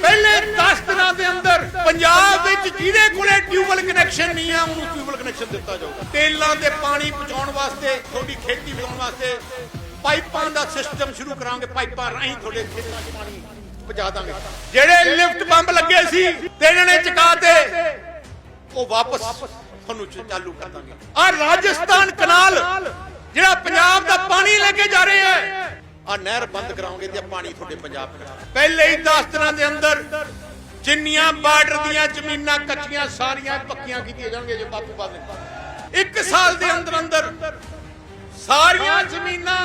ਪਹਿਲੇ 10 ਦਿਨਾਂ ਦੇ ਅੰਦਰ ਪੰਜਾਬ ਵਿੱਚ ਜਿਹਦੇ ਕੋਲੇ ਟਿਊਬਲ ਕਨੈਕਸ਼ਨ ਨਹੀਂ ਆ, ਉਹਨੂੰ ਟਿਊਬਲ ਕਨੈਕਸ਼ਨ ਦਿੱਤਾ ਜਾਊਗਾ। ਤੇਲਾਂ ਤੇ ਪਾਣੀ ਪਹੁੰਚਾਉਣ ਵਾਸਤੇ, ਤੁਹਾਡੀ ਖੇਤੀ ਵਧਾਉਣ ਵਾਸਤੇ ਪਾਈਪਾਂ ਦਾ ਸਿਸਟਮ ਸ਼ੁਰੂ ਕਰਾਂਗੇ, ਪਾਈਪਾਂ ਰਾਹੀਂ ਤੁਹਾਡੇ ਖੇਤਾਂ 'ਚ ਪਾਣੀ ਪਹੁੰਚਾ ਦਾਂਗੇ। ਜਿਹੜੇ ਲਿਫਟ ਪੰਪ ਲੱਗੇ ਸੀ ਤੇ ਇਹਨਾਂ ਨੇ ਚਕਾਤੇ ਉਹ ਵਾਪਸ ਤੁਹਾਨੂੰ ਚਾਲੂ ਕਰ ਦਾਂਗੇ। ਆ ਰਾਜਸਥਾਨ ਕਨਾਲ ਜਿਹੜਾ ਪੰਜਾਬ ਦਾ ਪਾਣੀ ਲੈ ਕੇ ਜਾ ਰਿਹਾ ਹੈ ਆ ਨਹਿਰ ਬੰਦ ਕਰਾਉਂਗੇ ਤੇ ਪਾਣੀ ਤੁਹਾਡੇ ਪੰਜਾਬ ਚ ਪਹਿਲੇ ਹੀ 10 ਦਿਨਾਂ ਦੇ ਅੰਦਰ ਜਿੰਨੀਆਂ ਬਾਰਡਰ ਦੀਆਂ ਜ਼ਮੀਨਾਂ ਕੱਚੀਆਂ, ਸਾਰੀਆਂ ਪੱਕੀਆਂ ਕੀਤੀਆਂ ਜਾਣਗੀਆਂ ਜੇ ਬਾਪੂ ਬਾਦ ਇੱਕ ਸਾਲ ਦੇ ਅੰਦਰ ਅੰਦਰ ਸਾਰੀਆਂ ਜ਼ਮੀਨਾਂ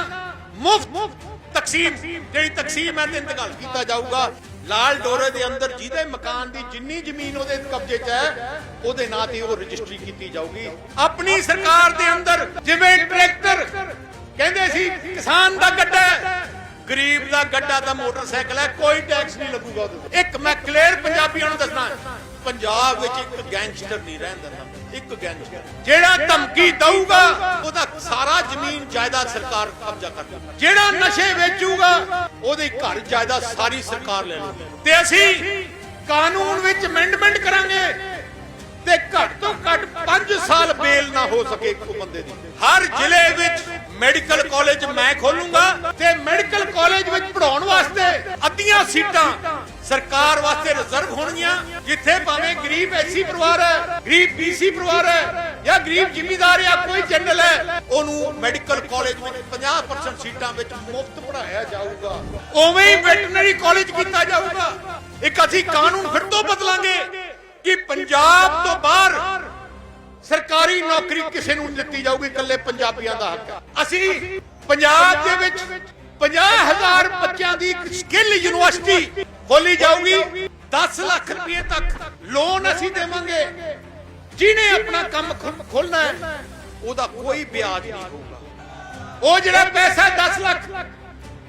ਮੁਫਤ ਤਕਸੀਮ, ਜਿਹੜੀ ਤਕਸੀਮ ਹੈ ਤੇ ਇੰਤਕਾਲ ਕੀਤਾ ਜਾਊਗਾ। ਲਾਲ ਡੋਰੇ ਦੇ ਅੰਦਰ ਜਿਹਦੇ ਮਕਾਨ ਦੀ ਜਿੰਨੀ ਜ਼ਮੀਨ ਉਹਦੇ ਕਬਜ਼ੇ 'ਚ ਹੈ, ਉਹਦੇ ਨਾਂ ਤੇ ਉਹ ਰਜਿਸਟਰੀ ਕੀਤੀ ਜਾਊਗੀ। ਆਪਣੀ ਸਰਕਾਰ ਦੇ ਅੰਦਰ ਜਿਵੇਂ ਟਰੈਕਟਰ ਕਹਿੰਦੇ ਸੀ, ਕਿਸਾਨ ਦਾ ਗਰੀਬ ਦਾ ਗੱਡਾ ਦਾ ਮੋਟਰਸਾਈਕਲ ਹੈ, ਕੋਈ ਟੈਕਸ ਨਹੀਂ ਲੱਗੂਗਾ ਉਹਦੇ ਇੱਕ ਮੈਂ ਕਲੀਅਰ ਪੰਜਾਬੀਆਂ ਨੂੰ ਦੱਸਣਾ। ਪੰਜਾਬ ਵਿੱਚ ਇੱਕ ਗੈਂਗਸਟਰ ਨਹੀਂ ਰਹਿਣ ਦਿੰਦਾ। ਇੱਕ ਗੈਂਗਸਟਰ ਜਿਹੜਾ ਧਮਕੀ ਦਊਗਾ, ਉਹਦਾ ਸਾਰਾ ਜ਼ਮੀਨ ਜਾਇਦਾਦ ਸਰਕਾਰ ਕਬਜ਼ਾ ਕਰ ਲਊਗੀ ਜਿਹੜਾ ਨਸ਼ੇ ਵੇਚੂਗਾ, ਉਹਦੇ ਘਰ ਜਾਇਦਾਦ ਸਾਰੀ ਸਰਕਾਰ ਲੈ ਲਊਗੀ। ਤੇ ਅਸੀਂ ਕਾਨੂੰਨ ਵਿੱਚ ਅਮੈਂਡਮੈਂਟ ਕਰਾਂਗੇ। ਤੇ ਘੱਟ ਤੋਂ ਘੱਟ 5 ਸਾਲ ਬੇਲ ਨਾ ਹੋ ਸਕੇ ਇੱਕ ਬੰਦੇ ਦੀ। ਹਰ ਜ਼ਿਲ੍ਹੇ ਵਿੱਚ ਮੈਡੀਕਲ ਕਾਲਜ ਮੈਂ ਖੋਲੂੰਗਾ। 38 ਸੀਟਾਂ ਸਰਕਾਰ ਵਾਸਤੇ ਰਿਜ਼ਰਵ ਹੋਣਗੀਆਂ, ਜਿੱਥੇ ਭਾਵੇਂ ਗਰੀਬ ਐਸੀ ਪਰਿਵਾਰ ਹੈ, ਗਰੀਬ ਬੀਸੀ ਪਰਿਵਾਰ ਹੈ ਜਾਂ ਗਰੀਬ ਜ਼ਿਮੀਦਾਰ ਜਾਂ ਕੋਈ ਜਨਰਲ ਹੈ, ਉਹਨੂੰ ਮੈਡੀਕਲ ਕਾਲਜ ਵਿੱਚ 50% ਸੀਟਾਂ ਵਿੱਚ ਮੁਫਤ ਪੜਾਇਆ ਜਾਊਗਾ। ਉਵੇਂ ਹੀ ਵੈਟਰਨਰੀ ਕਾਲਜ ਕੀਤਾ ਜਾਊਗਾ। ਇੱਕ ਅਸੀਂ ਕਾਨੂੰਨ ਫਿਰ ਤੋਂ ਬਦਲਾਂਗੇ ਕਿ ਪੰਜਾਬ ਤੋਂ ਬਾਹਰ ਸਰਕਾਰੀ ਨੌਕਰੀ ਕਿਸੇ ਨੂੰ ਦਿੱਤੀ ਜਾਊਗੀ, ਇਕੱਲੇ ਪੰਜਾਬੀਆਂ ਦਾ ਹੱਕ ਹੈ। ਅਸੀਂ ਪੰਜਾਬ ਦੇ ਵਿੱਚ 50000 ਬੱਚਿਆਂ ਦੀ ਸਕਿੱਲ ਯੂਨੀਵਰਸਿਟੀ ਖੋਲੀ ਜਾਊਗੀ। 10 ਲੱਖ ਰੁਪਏ ਤੱਕ ਲੋਨ ਅਸੀਂ ਦੇਵਾਂਗੇ। ਜਿਹਨੇ ਆਪਣਾ ਕੰਮ ਖੋਲਣਾ ਹੈ, ਉਹਦਾ ਕੋਈ ਵਿਆਜ ਨਹੀਂ ਹੋਊਗਾ। ਉਹ ਜਿਹੜਾ ਪੈਸਾ ਹੈ 10 ਲੱਖ,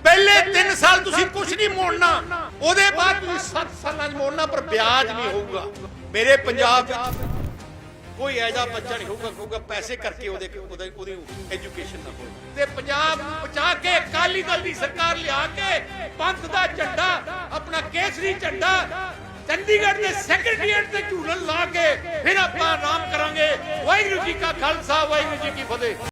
ਪਹਿਲੇ 3 ਸਾਲ ਤੁਸੀਂ ਕੁਝ ਨਹੀਂ ਮੋੜਨਾ। ਉਹਦੇ ਬਾਅਦ ਤੁਸੀਂ 7 ਸਾਲਾਂ 'ਚ ਮੋੜਨਾ, ਪਰ ਵਿਆਜ ਨਹੀਂ ਹੋਊਗਾ। ਮੇਰੇ ਪੰਜਾਬ ਕੋਈ ਐਜਾ ਬੱਚਾ ਨਹੀਂ ਹੋਊਗਾ, ਕਹੂਗਾ ਪੈਸੇ ਕਰਕੇ ਉਹਦੇ ਉਹਦੇ, ਉਹਦੀ ਐਜੂਕੇਸ਼ਨ ਨਾ ਹੋਵੇ। ਤੇ ਪੰਜਾਬ ਨੂੰ ਬਚਾ ਕੇ ਅਕਾਲੀ ਦਲ ਦੀ ਸਰਕਾਰ ਲਿਆ ਕੇ ਪੰਥ ਦਾ ਝੰਡਾ, ਆਪਣਾ ਕੇਸਰੀ ਝੰਡਾ, ਚੰਡੀਗੜ੍ਹ ਦੇ ਸੈਕਟਰੀਏਟ ਤੇ ਝੂਲਣ ਲਾ ਕੇ ਫਿਰ ਆਪਾਂ ਆਰਾਮ ਕਰਾਂਗੇ। ਵਾਹਿਗੁਰੂ ਜੀ ਕਾ ਖਾਲਸਾ, ਵਾਹਿਗੁਰੂ ਜੀ ਕੀ ਫਤਿਹ।